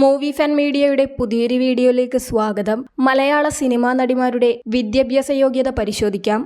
Movie fan മീഡിയയുടെ പുതിയൊരു വീഡിയോയിലേക്ക് സ്വാഗതം. മലയാള സിനിമാ നടിമാരുടെ വിദ്യാഭ്യാസ യോഗ്യത പരിശോധിക്കാം.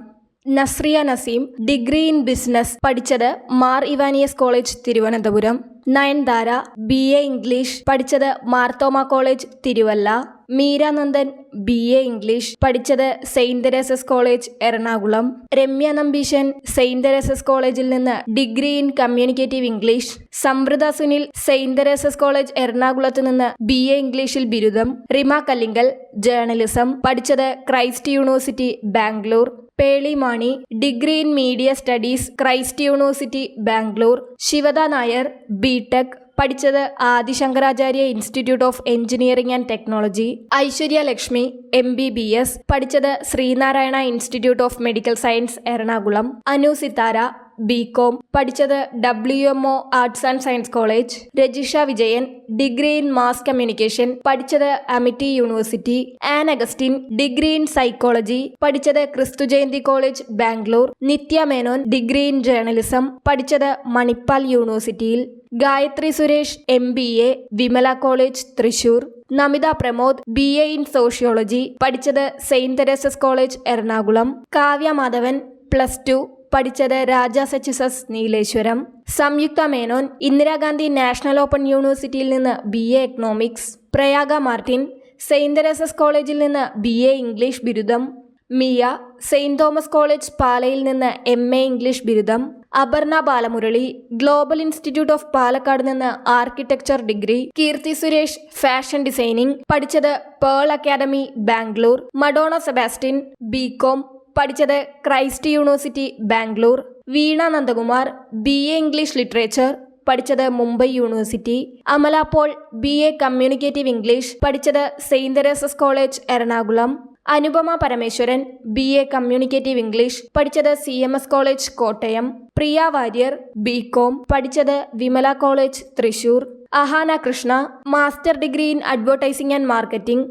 Nazriya Nazim degree in business പഠിച്ചത് Mar Ivanios college Thiruvananthapuram. Nayanthara B A English പഠിച്ചത് Marthoma college Thiruvalla. Meeranandan B A English പഠിച്ചത് Saint Teresa's college Ernakulam. Remya Nambeesan Saint Teresa's കോളേജിൽ നിന്ന് degree in communicative English. Samvrutha Sunil Saint Teresa's college എറണാകുളത്ത് നിന്ന് B A ഇംഗ്ലീഷിൽ ബിരുദം. Rima Kallingal journalism പഠിച്ചത് Christ University Bangalore. Pearle Maaney degree in media studies Christ University Bangalore Shivada Nair B tech. പഠിച്ചത് Adi Shankaracharya institute of engineering and technology Aishwarya Lakshmi M B B S പഠിച്ചത് Sree Narayana institute of medical science Ernakulam Anu Sithara B com പഠിച്ചത് W M O arts and science college Rajisha Vijayan degree in mass communication പഠിച്ചത് Amity University Ann Augustine degree in psychology പഠിച്ചത് Kristu Jayanti college Bangalore Nithya Menon degree in journalism പഠിച്ചത് മണിപ്പാൽ യൂണിവേഴ്സിറ്റിയിൽ Gayathri Suresh M B A Vimala college Thrissur. Namitha Pramod B A in sociology പഠിച്ചത് saint Teresa's college Ernakulam. Kavya Madhavan plus two പഠിച്ചത് രാജ സച്ചിസസ് നീലേശ്വരം. സംയുക്ത Menon Indira Gandhi national open യൂണിവേഴ്സിറ്റിയിൽ നിന്ന് B A economics Prayaga Martin saint Teresa's കോളേജിൽ നിന്ന് B A English ബിരുദം. Miya saint Thomas college പാലയിൽ നിന്ന് എം എ ഇംഗ്ലീഷ് ബിരുദം. Aparna Balamurali global institute of Palakkad നിന്ന് architecture degree Keerthy Suresh fashion designing പഠിച്ചത് pearl academy Bangalore Madonna Sebastian B com പഠിച്ചത് Christ university Bangalore Veena Nandakumar B A English literature പഠിച്ചത് Mumbai university Amala Paul B A communicative English പഠിച്ചത് saint Teresa's college Ernakulam Anupama Parameswaran B A communicative English പഠിച്ചത് C M S college Kottayam. Priya Warrier B com പഠിച്ചത് Vimala college Thrissur. Ahaana Krishna master degree in advertising and marketing.